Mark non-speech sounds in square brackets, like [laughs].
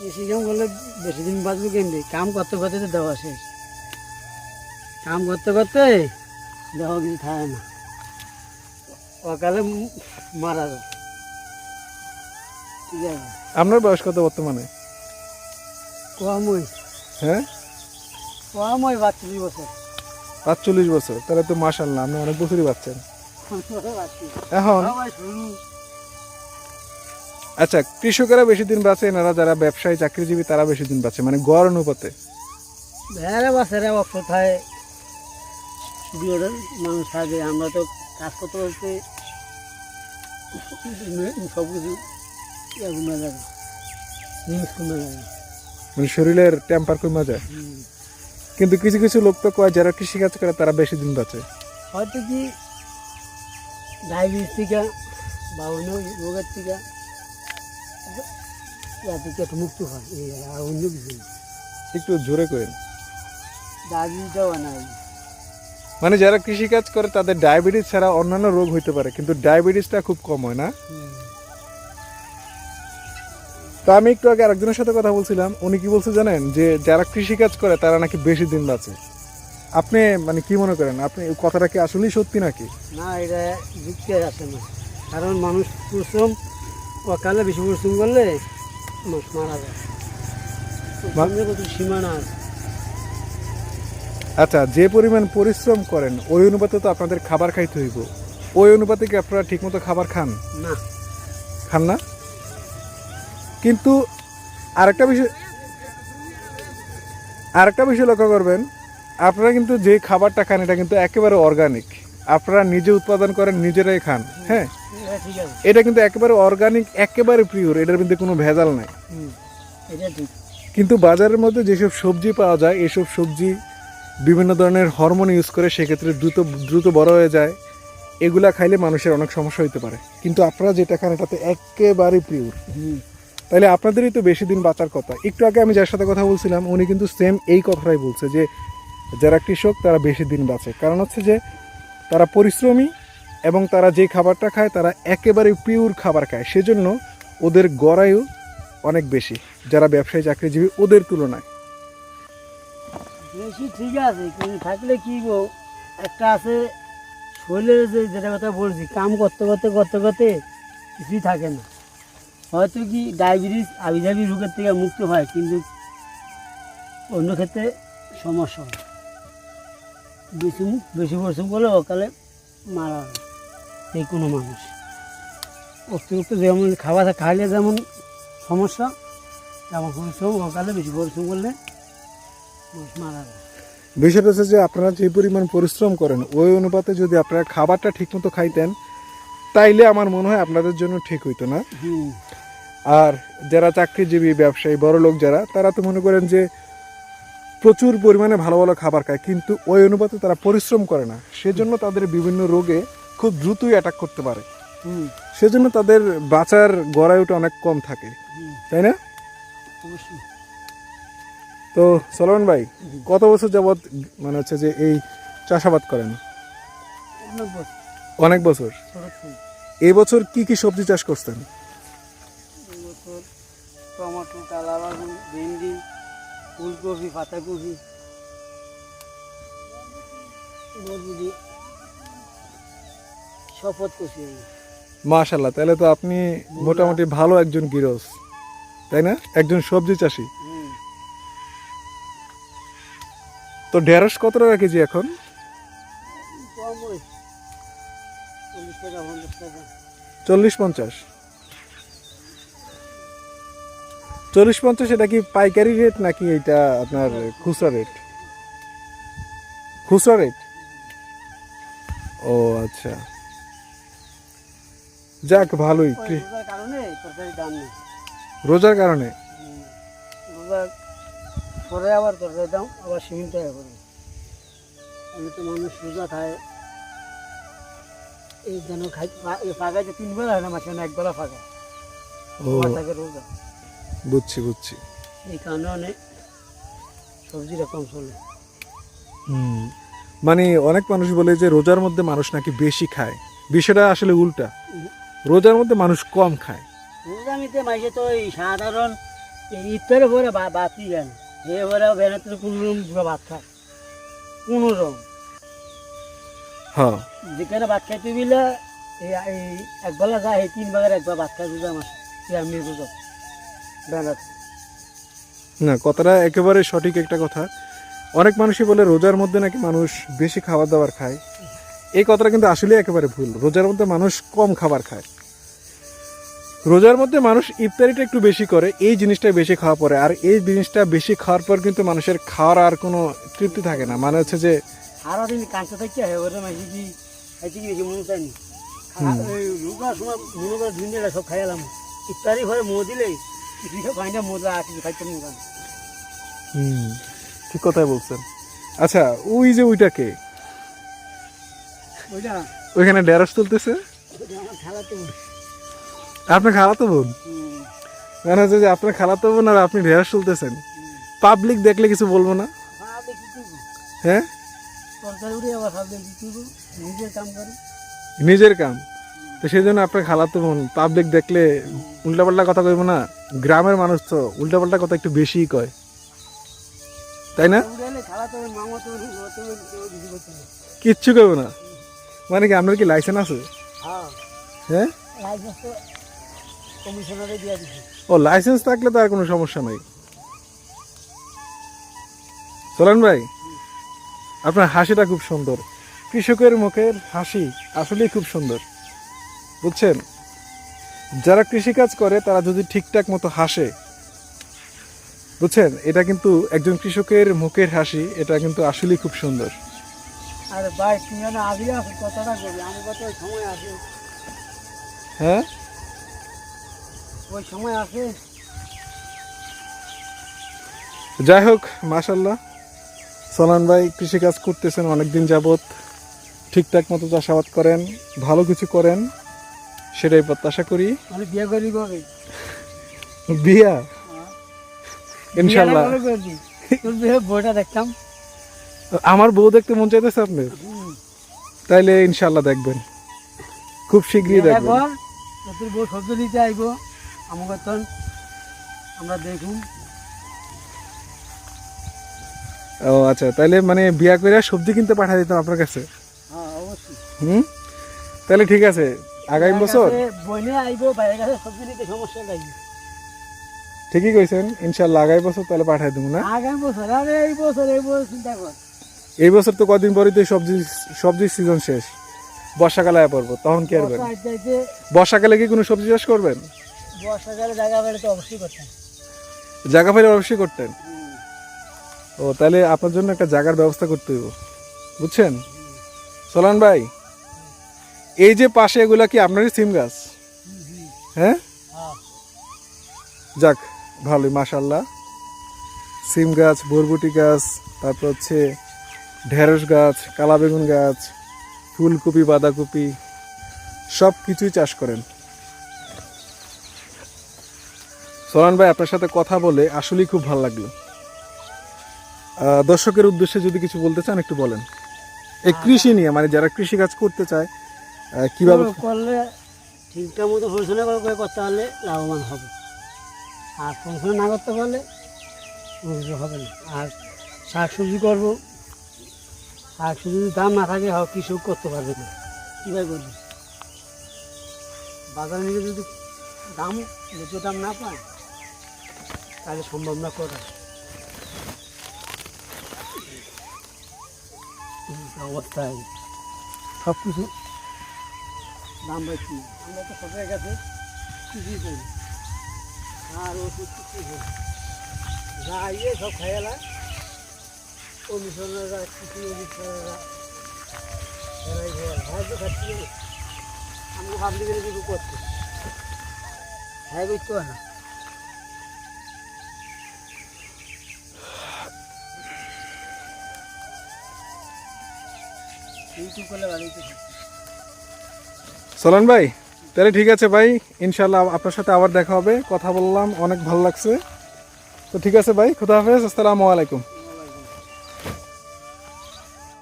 কৃষি কাম করলে বেশি দিন বাঁচবো কেমনি? কাম করতে করতে তো দেওয়া শেষ। কাম করতে করতে দেওয়া কিছু থাকে না। অকালে মারা যায় ঠিক আছে? আপনার বয়স কত বর্তমানে? কম ওই। হ্যাঁ? কম ওই বছর। পাঁচচল্লিশ বছর। তাহলে তো মাসাল্লাহ আপনি অনেক বছরই পাচ্ছেন [laughs] এখন? আচ্ছা কৃষকেরা বেশি দিন বাঁচে এনারা যারা ব্যবসায়ী চাকরিজীবী তারা বেশি দিন বাঁচে মানে গড় অনুপাতে? অক্ষর থাকে মানুষ থাকে আমরা তো কাজ করতে করতে সব কিছু কমে যাবে জিনিস কমে যাবে মানে শরীরের টেম্পার কমে যায়। কিন্তু কিছু কিছু লোক তো কয় যারা কৃষিকাজ করে তারা বেশি দিন বাঁচে। হয়তো কি ডায়াবেটিস থেকে বা অন্য রোগের থেকে একটু মুক্ত হয় এই আর অন্য কিছু একটু জোরে করেন ডায়াবেটিসটাও না মানে যারা কৃষিকাজ করে তাদের ডায়াবেটিস ছাড়া অন্যান্য রোগ হইতে পারে কিন্তু ডায়াবেটিসটা খুব কম হয় না। তো আমি একটু আগে আরেকজনের সাথে কথা বলছিলাম উনি কি বলছে জানেন যে যারা কৃষিকাজ করে তারা নাকি বেশি দিন বাঁচে। আপনি মানে কি মনে করেন? আপনি কথাটা কি আসলেই সত্যি নাকি? না এটা যুক্তি আসে না। কারণ মানুষ পরিশ্রম অকালে বেশি পরিশ্রম করলে মানুষ মারা যায়। কত সীমানা আছে। আচ্ছা যে পরিমাণ পরিশ্রম করেন ওই অনুপাতে তো আপনাদের খাবার খাইতে হইব। ওই অনুপাতে কি আপনারা ঠিকমতো খাবার খান? না। খান না? কিন্তু আরেকটা বিষয় আরেকটা বিষয় লক্ষ্য করবেন আপনারা কিন্তু যে খাবারটা খান এটা কিন্তু একেবারে অর্গানিক আপনারা নিজে উৎপাদন করেন নিজেরাই খান হ্যাঁ? এটা আছে। এটা কিন্তু একেবারে অর্গানিক একেবারে পিওর এটার মধ্যে কোনো ভেজাল নাই। কিন্তু বাজারের মধ্যে যেসব সবজি পাওয়া যায় এসব সবজি বিভিন্ন ধরনের হরমোন ইউজ করে সেক্ষেত্রে দ্রুত দ্রুত বড় হয়ে যায়। এগুলা খাইলে মানুষের অনেক সমস্যা হতে পারে। কিন্তু আপনারা যেটা খান এটাতে একেবারে পিওর তাহলে আপনাদেরই তো বেশি দিন বাঁচার কথা। একটু আগে আমি যার সাথে কথা বলছিলাম উনি কিন্তু সেম এই কথাটাই বলছে যে যারা কৃষক তারা বেশি দিন বাঁচে। কারণ হচ্ছে যে তারা পরিশ্রমী এবং তারা যে খাবারটা খায়, তারা একেবারে পিওর খাবার খায়। সেজন্য ওদের গড়ায়ু অনেক বেশি। যারা ব্যবসায়ী, চাকরিজীবী, ওদের তুলনায়। বেশি ঠিক আছে, কিন্তু থাকলে কি গো? একটা আছে শরীরের যে যেটা কথা বলছি, কাম করতে করতে করতে করতে কিছুই থাকে না। হয়তো কি ডায়াবেটিস আবিজাবি রোগের থেকে মুক্ত হয়, কিন্তু অন্য ক্ষেত্রে সমস্যা হয়। বেশি বেশি পরিশ্রম করলে অকালে মারা হয়। যে কোনো মানুষ। অতিরিক্ত যেমন খাবার খাইলে যেমন সমস্যা তেমন পরিশ্রম অকালে বেশি পরিশ্রম করলে মানুষ মারা যায়। বিষয়টা হচ্ছে যে আপনারা যে পরিমাণ পরিশ্রম করেন ওই অনুপাতে যদি আপনারা খাবারটা ঠিকমতো খাইতেন তাইলে আমার মনে হয় আপনাদের জন্য ঠিক হইতো না। আর যারা চাকরিজীবী ব্যবসায়ী বড় লোক যারা তারা তো মনে করেন যে প্রচুর পরিমাণে ভালো ভালো খাবার খায় কিন্তু ওই অনুপাতে তারা পরিশ্রম করে না। সেজন্য তাদের বিভিন্ন রোগে খুব দ্রুতই অ্যাটাক করতে পারে। সেজন্য তাদের বাঁচার গড়ায়ুটা অনেক কম থাকে। তাই না? তো সলমান ভাই কত বছর যাবৎ মানে হচ্ছে যে এই চাষাবাদ করেন? অনেক বছর। এই বছর কি কি সবজি চাষ করতেন ভেন্ডি ফুলকপি পাতাকপি। শপথ করছি মাশাল্লাহ তাহলে তো আপনি মোটামুটি ভালো একজন গৃহস্থ তাই না? একজন সবজি চাষি। তো ঢেঁড়স কত টাকা কেজি এখন? চল্লিশ পঞ্চাশ। চল্লিশ পঞ্চাশ এটা কি পাইকারি রেট নাকি এটা আপনার খুচরা রেট? খুচরা রেট? ও আচ্ছা। যাক ভালোই। রোজার কারণে পরে আবার তরকারি দাম আবার সিমেন্ট টাকা করে আমি তো মানুষ রোজা খায়। এই যেন খাই ফা- এই তিন বেলা হয় না এক বেলা ফাঁকা। থাকে রোজা। বুঝছি বুঝছি। এই কারণে অনেক সবজিটা কম চলে। হুম। মানে অনেক মানুষ বলে যে রোজার মধ্যে মানুষ নাকি বেশি খায়। বিষয়টা আসলে উল্টা। রোজার মধ্যে মানুষ কম খায়। রোজামিতে মাইসে তো এই সাধারণ ইফতারে পরে বা- বাতি গেল এবারে বেড়াতে কোনো পুরো ভাত খায়। কোনো রকম হ্যাঁ। যেখানে ভাত খাইতে দিলে এই একবেলা যায় এই তিন ভাগের একবার ভাত খাইতে যায় আমার আমি বুঝো। বেড়াতে। না কথাটা একেবারে সঠিক একটা কথা। অনেক মানুষই বলে রোজার মধ্যে নাকি মানুষ বেশি খাবার দাবার খায়। এই কথাটা কিন্তু আসলে একেবারে ভুল। রোজার মধ্যে মানুষ কম খাবার খায়। রোজার মধ্যে মানুষ ইফতারিটা একটু বেশি করে এই জিনিসটা বেশি খাওয়া পরে। আর এই জিনিসটা বেশি খাওয়ার পর কিন্তু মানুষের খাওয়ার আর কোনো তৃপ্তি থাকে না। মানে হচ্ছে যে দিন দিলে ইফতারি মো মোজা ঠিক কথাই বলছেন। আচ্ছা ওই যে ওইটাকে ওইটা ওইখানে ড্যারস তুলতেছে? আমার খেলাতে বোন। মানে হচ্ছে যে আপনার খালাতো বোন আর আপনি ড্যারস তুলতেছেন পাবলিক দেখলে কিছু বলব না? হ্যাঁ? নিজের কাম তো সেই জন্য আপনার খালাতো বোন পাবলিক দেখলে উল্টাপাল্টা কথা কইব না? গ্রামের মানুষ তো উল্টাপাল্টা কথা একটু বেশিই কয়। তাই না। কিচ্ছু কইব না। মানে কি আপনার কি লাইসেন্স আছে? হ্যাঁ। হ্যাঁ? ও লাইসেন্স থাকলে তো আর কোনো সমস্যা নাই। চলেন ভাই আপনার হাসিটা খুব সুন্দর। কৃষকের মুখের হাসি আসলেই খুব সুন্দর। বুঝছেন? যারা কৃষিকাজ করে তারা যদি ঠিকঠাক মতো হাসে বুঝছেন? এটা কিন্তু একজন কৃষকের মুখের হাসি এটা কিন্তু আসলেই খুব সুন্দর। আরে ভাই তুমি যেন আগলে আসো কথাটা করবি আমার কথা ওই সময় আসে হ্যাঁ? ওই সময় আসে যাই হোক মাশাল্লাহ সলান ভাই কৃষিকাজ করতেছেন অনেকদিন যাবত ঠিকঠাক মতো চাষাবাদ করেন ভালো কিছু করেন সেটাই প্রত্যাশা করি। বিয়ে করি কবে? বিয়া? ইনশাল্লাহ? তোর বিয়ে বইটা দেখতাম। আমার বউ দেখতে মন চাইতেছে আপনি তাইলে ইনশাল্লাহ দেখবেন। খুব শীঘ্রই দেখবেন। তোর বউ সবজি দিতে আইব। আমাকে তখন আমরা দেখুন। ও আচ্ছা তাইলে মানে বিয়া করে সবজি কিনতে দিতাম আপনার কাছে? হ্যাঁ অবশ্যই। হুম? তাহলে ঠিক আছে আগামী বছর? বইনে আইব বাইরের কাছে সবজি নিতে সমস্যা নাই। ঠিকই কইছেন ইনশাল্লাহ আগামী বছর তাহলে পাঠিয়ে দেবো না? আগামী বছর আরে এই বছর এই বছর চিন্তা কর। এই বছর তো কদিন পরে তো সবজি সবজির সিজন শেষ। বর্ষাকালে আয়া পড়ব তখন কি করবেন বর্ষাকালে কি কোনো সবজি চাষ করবেন? বর্ষাকালে জায়গা বেড়ে তো অবশ্যই করতাম। জায়গা পেলে অবশ্যই করতেন? ও তাহলে আপনার জন্য একটা জায়গার ব্যবস্থা করতে হইব। বুঝছেন? সোলান ভাই এই যে পাশে এগুলা কি আপনারই সিম গাছ? হ্যাঁ? হ্যাঁ। যাক ভালোই মাশাল্লাহ সিম গাছ বরবটি গাছ তারপর হচ্ছে ঢেঁড়স গাছ কালা বেগুন গাছ ফুলকপি বাঁধাকপি সব কিছুই চাষ করেন। সোলান ভাই আপনার সাথে কথা বলে আসলেই খুব ভালো লাগল। দর্শকের উদ্দেশ্যে যদি কিছু বলতে চান একটু বলেন। এই কৃষি নিয়ে মানে যারা কৃষি কাজ করতে চায় কীভাবে করলে ঠিকঠাক মতো পরিচালনা করে করে করতে পারলে লাভবান হবে। আর পরিচালনা না করতে পারলে হবে না। আর শাক সবজি করব সবজি যদি দাম না থাকে হয় কৃষক করতে পারবে না। কীভাবে করবে? বাজারে নিয়ে যদি দাম ন্যায্য দাম না পায় তাহলে সম্ভব না করা। এই অবস্থায়। সব কিছু দাম বেশি। আমরা তো সবাই গেছে কিছুই করি আর ওষুধ কিছুই করি যা ইয়ে সব খাইয়ালা অনুসরণরা কিছু অনুসরণরা এরাই হ্যাঁ খাচ্ছি ভাবলি কিছু করতে। হ্যাঁ না। সোলান ভাই, তাহলে ঠিক আছে ভাই ইনশাল্লাহ আপনার সাথে আবার দেখা হবে, কথা বললাম, অনেক ভালো লাগছে। তো ঠিক আছে ভাই, খুদা হাফেজ, আসসালামু আলাইকুম।